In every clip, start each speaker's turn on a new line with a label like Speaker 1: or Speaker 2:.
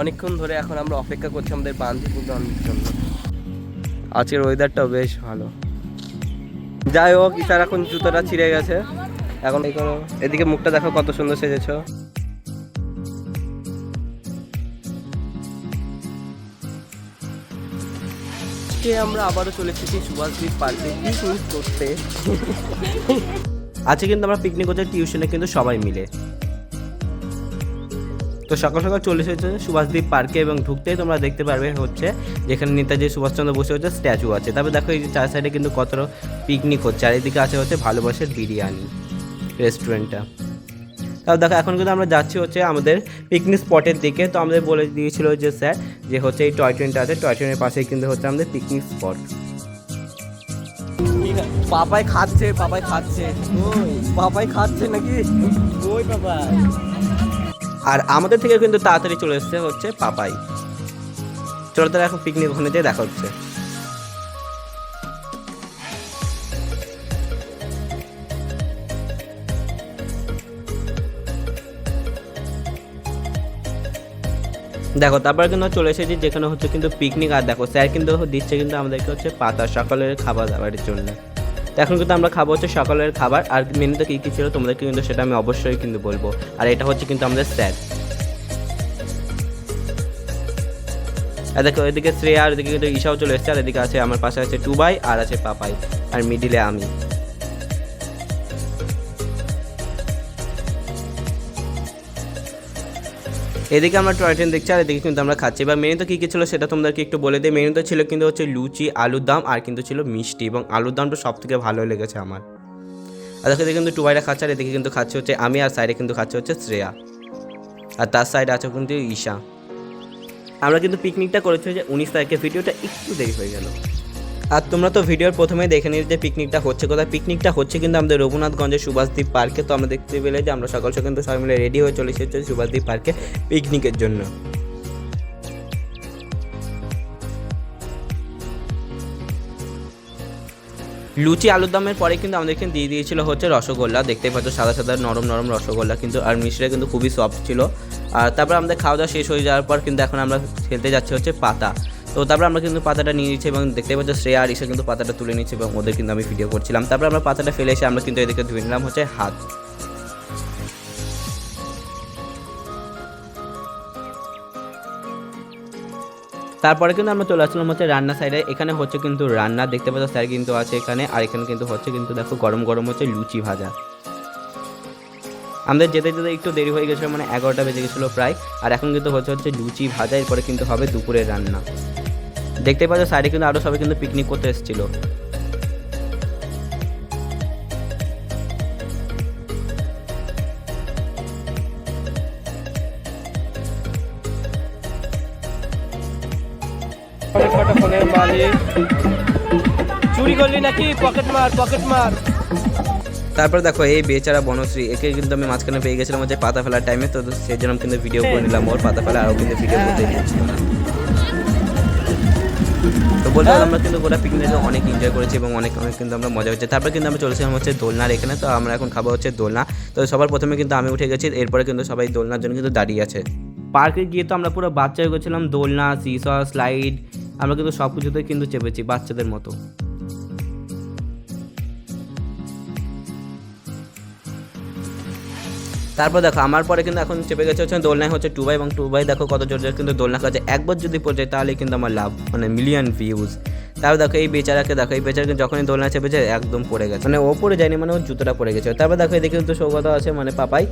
Speaker 1: অনেকক্ষণ ধরে এখন আমরা অপেক্ষা করছি আমাদের বান্দিপুর জন্য। আজকের ওয়েদারটাও বেশ ভালো। যাই হোক ইসার এখন জুতোটা ছিঁড়ে গেছে। এখন এই করো, এদিকে মুখটা দেখো কত সুন্দর সেজেছ। আমরা আবারও চলে এসেছি সুভাষদ্বীপ পার্কে পিকনিক করতে।
Speaker 2: আজকে কিন্তু আমরা পিকনিক করতে টিউশনে কিন্তু সবাই মিলে। তো সকাল সকাল চলে এসেছে সুভাষদ্বীপ পার্কে এবং ঢুকতেই তোমরা দেখতে পারবে হচ্ছে যেখানে নেতাজি সুভাষচন্দ্র বসে হচ্ছে স্ট্যাচু আছে। তারপরে দেখো এই যে চার সাইডে কিন্তু কত পিকনিক হচ্ছে আর এদিকে আছে হচ্ছে ভালোবাসার বিরিয়ানি রেস্টুরেন্টটা তারপর দেখো এখন কিন্তু আমরা যাচ্ছি হচ্ছে আমাদের পিকনিক স্পটের দিকে। তো আমাদের বলে দিয়েছিল যে স্যার যে হচ্ছে এই টয় ট্রেনটা আছে টয় ট্রেনের পাশেই কিন্তু হচ্ছে আমাদের পিকনিক স্পট
Speaker 1: পাপাই খাচ্ছে পাপাই খাচ্ছে। পাপাই খাচ্ছে নাকি? ওই পাপাই।
Speaker 2: আর আমাদের থেকে কিন্তু তাড়াতাড়ি চলে এসছে হচ্ছে পাপাই। চলো তারা এখন পিকনিক ওখানে যেয়ে দেখা হচ্ছে। দেখো, তারপর কিন্তু চলে এসেছি যেখানে হচ্ছে কিন্তু পিকনিক আর দেখো স্যার কিন্তু দিচ্ছে কিন্তু আমাদেরকে হচ্ছে পাতা, সকালের খাবার দাবারের জন্য। তো এখন কিন্তু আমরা খাব হচ্ছে সকালের খাবার, আর মেনুতে কী কী ছিল তোমাদেরকে কিন্তু সেটা আমি অবশ্যই কিন্তু বলব। আর এটা হচ্ছে কিন্তু আমাদের স্যার। আর দেখো, এদিকে শ্রেয়া আর এদিকে কিন্তু ঈশাও চলে এসছে, আর এদিকে আছে আমার পাশে আছে টুবাই, আর আছে পাপাই, আর মিডিলে আমি। এদিকে আমরা টয় ট্রেন দেখছি, আর এদিকে কিন্তু আমরা খাচ্ছি। এবার মেনুতে কী কী ছিল সেটা তোমাদেরকে একটু বলে দিই। মেনুতে ছিল কিন্তু হচ্ছে লুচি, আলুর দাম, আর কিন্তু ছিল মিষ্টি এবং আলুর দামটা সব থেকে ভালো লেগেছে আমার। আর দেখো কিন্তু টুবাইটা খাচ্ছে, আর এদিকে কিন্তু খাচ্ছে হচ্ছে আমি, আর সাইডে কিন্তু খাচ্ছে হচ্ছে শ্রেয়া। আর তার সাইডে আছে কিন্তু ঈশা। আমরা কিন্তু পিকনিকটা করেছি যে উনিশ তারিখে ভিডিওটা একটু দেরি হয়ে গেল। আর তোমরা তো ভিডিওর প্রথমেই দেখে নিলে যে পিকনিকটা হচ্ছে কোথায়। পিকনিকটা হচ্ছে কিন্তু আমাদের রঘুনাথগঞ্জের সুভাষদ্বীপ পার্কে তো আমরা দেখতে পেলে যে আমরা সকাল সকাল কিন্তু সবাই মিলে রেডি হয়ে চলে এসেছি সুভাষদ্বীপ পার্কে পিকনিকের জন্য। লুচি আলুর দমের পরে কিন্তু আমাদেরকে দিয়ে দিয়েছিল হচ্ছে রসগোল্লা। দেখতেই পাচ্ছ সাদা সাদা নরম নরম রসগোল্লা কিন্তু, আর মিষ্টিটা কিন্তু খুবই সফট ছিল। আর তারপর আমাদের খাওয়া দাওয়া শেষ হয়ে যাওয়ার পর কিন্তু এখন আমরা খেলতে যাচ্ছি হচ্ছে পাতা। তো তারপর আমরা কিন্তু পাতাটা নিয়ে নিচ্ছি এবং দেখতে পাচ্ছ শ্রেয়া আর ঈশা কিন্তু পাতাটা তুলে নিচ্ছে এবং ওদের কিন্তু আমি ভিডিও করছিলাম। তারপর আমরা পাতাটা ফেলে এসে আমরা কিন্তু এদিকে ধুয়ে নিলাম হচ্ছে হাত। তারপরে কিন্তু আমরা চলে আসলাম হচ্ছে রান্না সাইডে এখানে হচ্ছে কিন্তু রান্না, দেখতে পাচ্ছ স্যার কিন্তু আছে এখানে। আর এখানে কিন্তু হচ্ছে কিন্তু দেখো গরম গরম হচ্ছে লুচি ভাজা। আমাদের যেতে যেতে একটু দেরি হয়ে গেছিল মানে এগারোটা বেজে গেছিল প্রায়। আর এখন কিন্তু হচ্ছে হচ্ছে লুচি ভাজা, এরপরে কিন্তু হবে দুপুরের রান্না। দেখতে পাচ্ছ সাইডে কিন্তু আরও সবাই কিন্তু পিকনিক করতে এসেছিল।
Speaker 1: অনেক কটা ফোনের মালিক চুরি করলি নাকি? পকেট মার পকেট মার।
Speaker 2: তারপর দেখো এই বেচারা বনশ্রী একে কিন্তু আমি মাঝখানে পেয়ে গেছিলাম হচ্ছে পাতা ফেলার টাইমে তো সেই জন্য কিন্তু ভিডিও করে নিলাম। ওর পাতা ফেলা আরও কিন্তু ভিডিও করতে না বলতে আমরা কিন্তু গোটা পিকনিকে অনেক এনজয় করেছি এবং অনেক অনেক কিন্তু আমরা মজা হচ্ছে তারপর কিন্তু আমরা চলেছিলাম হচ্ছে দোলনার এখানে, তো আমরা এখন খাব হচ্ছে দোলনা। তো সবার প্রথমে কিন্তু আমি উঠে গেছি, এরপরে কিন্তু সবাই দোলনার জন্য কিন্তু দাঁড়িয়ে আছে। পার্কে গিয়ে তো আমরা পুরো বাচ্চা হয়ে গেছিলাম, দোলনা সিসা স্লাইড আমরা কিন্তু সব কিছুতে কিন্তু চেপেছি বাচ্চাদের মতো। তারপর দেখো, আমার পরে কিন্তু এখন চেপে গেছে হচ্ছে দোলনায় হচ্ছে টু বাই এবং টু বাই দেখো কত জোর জোর কিন্তু দোলনা কাছে একবার যদি পড়ে যায়, তাহলে কিন্তু আমার লাভ মানে মিলিয়ন ভিউজ তারপর দেখো, এই বেচারাকে দেখো, এই বেচারাকে যখনই দোলনা চেপেছে, একদম পড়ে গেছে। মানে ও পড়ে যায়নি মানে ওর জুতোটা পড়ে গেছে। তারপর দেখো, এদিকে কিন্তু সৌগত আছে মানে পাপাই।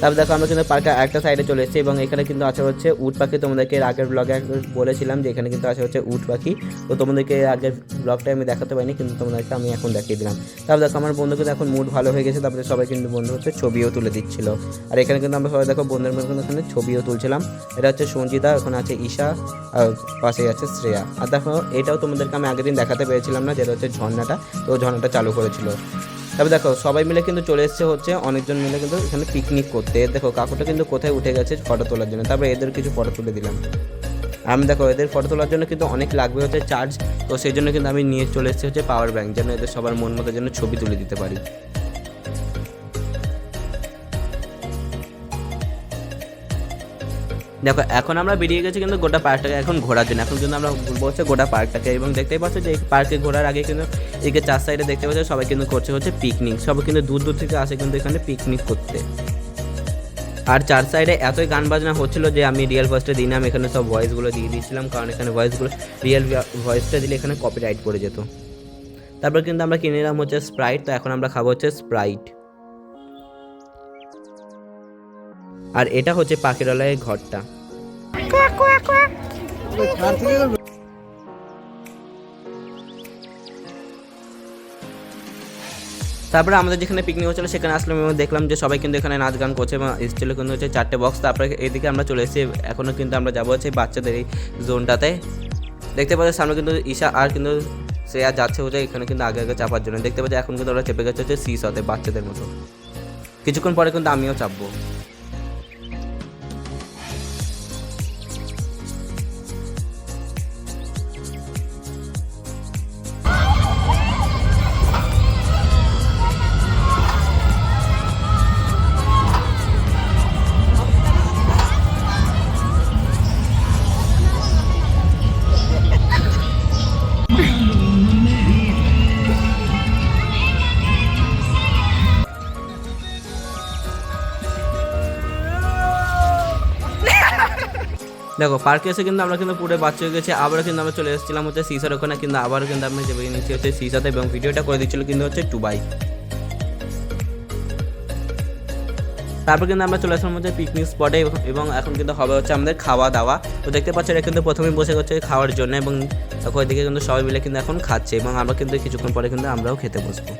Speaker 2: তারপর দেখো আমরা কিন্তু পার্কের একটা সাইডে চলে এসেছি এবং এখানে কিন্তু আছে হচ্ছে উট পাখি। তোমাদেরকে আগের ব্লগে বলেছিলাম যে এখানে কিন্তু আছে হচ্ছে উট পাখি। তো তোমাদেরকে আগের ব্লগটা আমি দেখাতে পারিনি, কিন্তু তোমাদেরকে আমি এখন দেখিয়ে দিলাম। তারপর দেখো আমার বন্ধু কিন্তু এখন মুড ভালো হয়ে গেছে, তারপরে সবাই কিন্তু বন্ধু হচ্ছে ছবিও তুলে দিচ্ছিল। আর এখানে কিন্তু আমরা সবাই দেখো বন্ধুর মধ্যে কিন্তু এখানে ছবিও তুলছিলাম। এটা হচ্ছে সঞ্জিতা, ওখানে আছে ঈশা, আর পাশে আছে শ্রেয়া। আর দেখো এটাও তোমাদেরকে আমি আগের দিন দেখাতে পেরেছিলাম না যেটা হচ্ছে ঝর্ণাটা। তো ঝর্ণাটা চালু করেছিল। তবে দেখো, সবাই মিলে কিন্তু চলে এসছে হচ্ছে, অনেকজন মিলে কিন্তু এখানে পিকনিক করতে। দেখো, কাকুটা কিন্তু কোথায় উঠে গেছে ফটো তোলার জন্য। তারপরে এদের কিছু ফটো তুলে দিলাম। আমি দেখো, এদের ফটো তোলার জন্য কিন্তু অনেক লাগবে হচ্ছে চার্জ তো সেই জন্য কিন্তু আমি নিয়ে চলে এসেছি হচ্ছে পাওয়ার ব্যাঙ্ক যেন এদের সবার মন মতো যেন ছবি তুলে দিতে পারি। দেখো, এখন আমরা বেরিয়ে গেছি কিন্তু গোটা পার্কটাকে এখন ঘোরার জন্য। এখন কিন্তু আমরা হচ্ছে গোটা পার্কটাকে এবং দেখতেই পাচ্ছ যে পার্কে ঘোরার আগে কিন্তু এদিকে চার সাইডে দেখতে পাচ্ছ সবাই কিন্তু করছে হচ্ছে পিকনিক সবাই কিন্তু দূর দূর থেকে আসে কিন্তু এখানে পিকনিক করতে। আর চার সাইডে এতই গান বাজনা হচ্ছিল যে আমি রিয়েল ভয়েসটা দিই না এখানে সব ভয়েসগুলো দিয়ে দিয়েছিলাম, কারণ এখানে ভয়েসগুলো রিয়েল ভয়েসটা দিলে এখানে কপিরাইট পড়ে যেত। তারপর কিন্তু আমরা কিনে নিলাম হচ্ছে স্প্রাইট তো এখন আমরা খাব হচ্ছে স্প্রাইট আর এটা হচ্ছে পাখিরালয়ের ঘরটা। তারপরে আমাদের যেখানে পিকনিক হচ্ছিল, সেখানে আসলাম এবং দেখলাম যে সবাই কিন্তু এখানে নাচ গান করছে এবং এসেছিল কিন্তু হচ্ছে চারটে বক্স তারপরে এদিকে আমরা চলে এসেছি এখনও কিন্তু আমরা যাব হচ্ছে বাচ্চাদের এই জোনটাতে দেখতে পাচ্ছি সামনে কিন্তু ঈশা আর কিন্তু সে আর যাচ্ছে হচ্ছে এখানে কিন্তু আগে আগে চাপার জন্য। দেখতে পাচ্ছি এখন কিন্তু ওরা চেপে গেছে হচ্ছে সিস হতে বাচ্চাদের মতো। কিছুক্ষণ পরে কিন্তু আমিও চাপবো। দেখো পার্কে এসে কিন্তু আমরা কিন্তু পুরো বাচ্চা হয়ে গেছি। আবারও কিন্তু আমরা চলে এসেছিলাম হচ্ছে সিসার ওখানে, কিন্তু আবারও কিন্তু আমরা চেপে নিচ্ছি হচ্ছে সিসাতে এবং ভিডিওটা করে দিচ্ছিল কিন্তু হচ্ছে টুবাই। তারপর কিন্তু আমরা চলে আসলাম হচ্ছে পিকনিক স্পটে এবং এখন কিন্তু হবে হচ্ছে আমাদের খাওয়া দাওয়া। তো দেখতে পাচ্ছি এটা কিন্তু প্রথমেই বসে হচ্ছে খাওয়ার জন্য এবং দেখো এদিকে কিন্তু সবাই মিলে কিন্তু এখন খাচ্ছে এবং আমরা কিন্তু কিছুক্ষণ পরে কিন্তু আমরাও খেতে বসবো।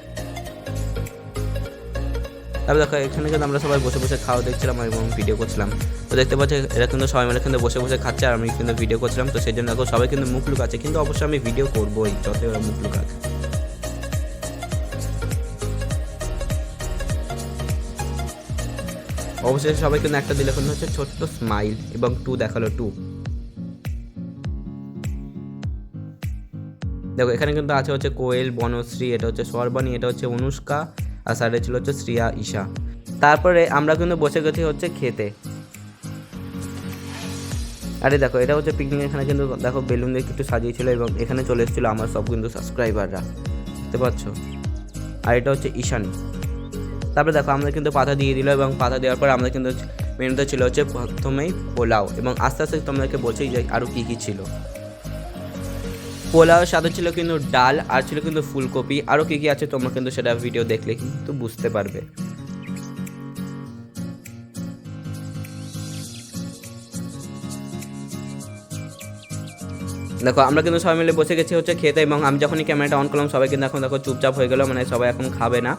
Speaker 2: তারপর দেখো, এখানে কিন্তু আমরা সবাই বসে বসে খাওয়া দেখছিলাম এবং ভিডিও করছিলাম। তো দেখতে পাচ্ছি, এরা কিন্তু সবাই মিলে কিন্তু বসে বসে খাচ্ছে আর আমি কিন্তু ভিডিও করছিলাম। তো সেই জন্য দেখো, সবাই কিন্তু মুখ লুকাচ্ছে, কিন্তু অবশ্যই আমি ভিডিও করবোই, যতই ওরা মুখ লুকাক। অবশ্যই সবাই কিন্তু একটা দিলে কিন্তু হচ্ছে ছোট্ট স্মাইল এবং টু দেখাল টু দেখো, এখানে কিন্তু আছে হচ্ছে কোয়েল, বনশ্রী, এটা হচ্ছে সর্বাণী, এটা হচ্ছে অনুষ্কা আর সাইডে ছিল হচ্ছে শ্রিয়া, ঈশা। তারপরে আমরা কিন্তু বসে গেছি হচ্ছে খেতে। আরে দেখো, এটা হচ্ছে পিকনিক এখানে কিন্তু দেখো বেলুন দিয়ে একটু সাজিয়েছিল এবং এখানে চলে এসেছিল আমার সব কিন্তু সাবস্ক্রাইবাররা বুঝতে পারছ আর এটা হচ্ছে ঈশানী। তারপরে দেখো আমরা কিন্তু পাতা দিয়ে দিল এবং পাতা দেওয়ার পর আমরা কিন্তু মেনুতে ছিল হচ্ছে প্রথমেই পোলাও এবং আস্তে আস্তে তোমাদেরকে বলছি যে আরও কী কী ছিল। পোলাওয়ের সাথে ছিল কিন্তু ডাল, আর ছিল কিন্তু ফুলকপি। আরও কী কী আছে তোমরা কিন্তু সেটা ভিডিও দেখলে কিন্তু বুঝতে পারবে। দেখো, আমরা কিন্তু সবাই মিলে বসে গেছি হচ্ছে খেতে এবং আমি যখনই ক্যামেরাটা অন করলাম, সবাই কিন্তু এখন দেখো চুপচাপ হয়ে গেলো মানে সবাই এখন খাবে না।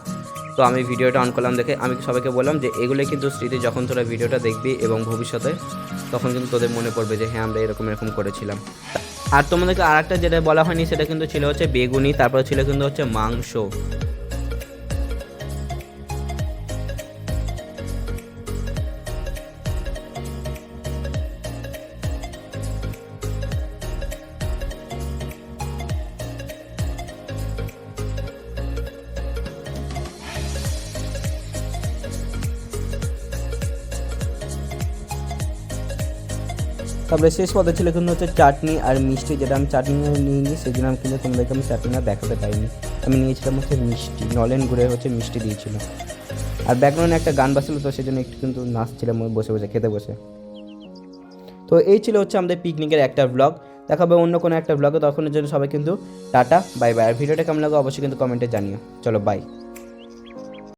Speaker 2: তো আমি ভিডিওটা অন করলাম দেখে আমি সবাইকে বললাম যে এগুলো কিন্তু স্মৃতি, যখন তোরা ভিডিওটা দেখবি এবং ভবিষ্যতে, তখন কিন্তু তোদের মনে পড়বে যে হ্যাঁ আমরা এরকম এরকম করেছিলাম। আর তোমাদেরকে আর একটা যেটা বলা হয়নি সেটা কিন্তু ছিল হচ্ছে বেগুনি, তারপর ছিল কিন্তু হচ্ছে মাংস। তারপরে শেষ পদে ছিল কিন্তু হচ্ছে চাটনি আর মিষ্টি, যেটা আমি চাটনি নিয়ে নিই সেজন্য আমি কিন্তু তোমাদেরকে আমি চাটনি আর দেখাতে পাইনি আমি নিয়েছিলাম হচ্ছে মিষ্টি, নলেন গুড়ে হচ্ছে মিষ্টি দিয়েছিল। আর ব্যাকগ্রাউন্ডে একটা গান বাজছিল, তো সেজন্য একটু কিন্তু নাচছিলাম বসে বসে, খেতে বসে। তো এই ছিল হচ্ছে আমাদের পিকনিকের একটা ব্লগ দেখাবে অন্য কোনো একটা ব্লগে তখনের জন্য সবাই কিন্তু টাটা বাই বাই আর ভিডিওটা কেমন লাগে অবশ্যই কিন্তু কমেন্টে জানিও। চলো বাই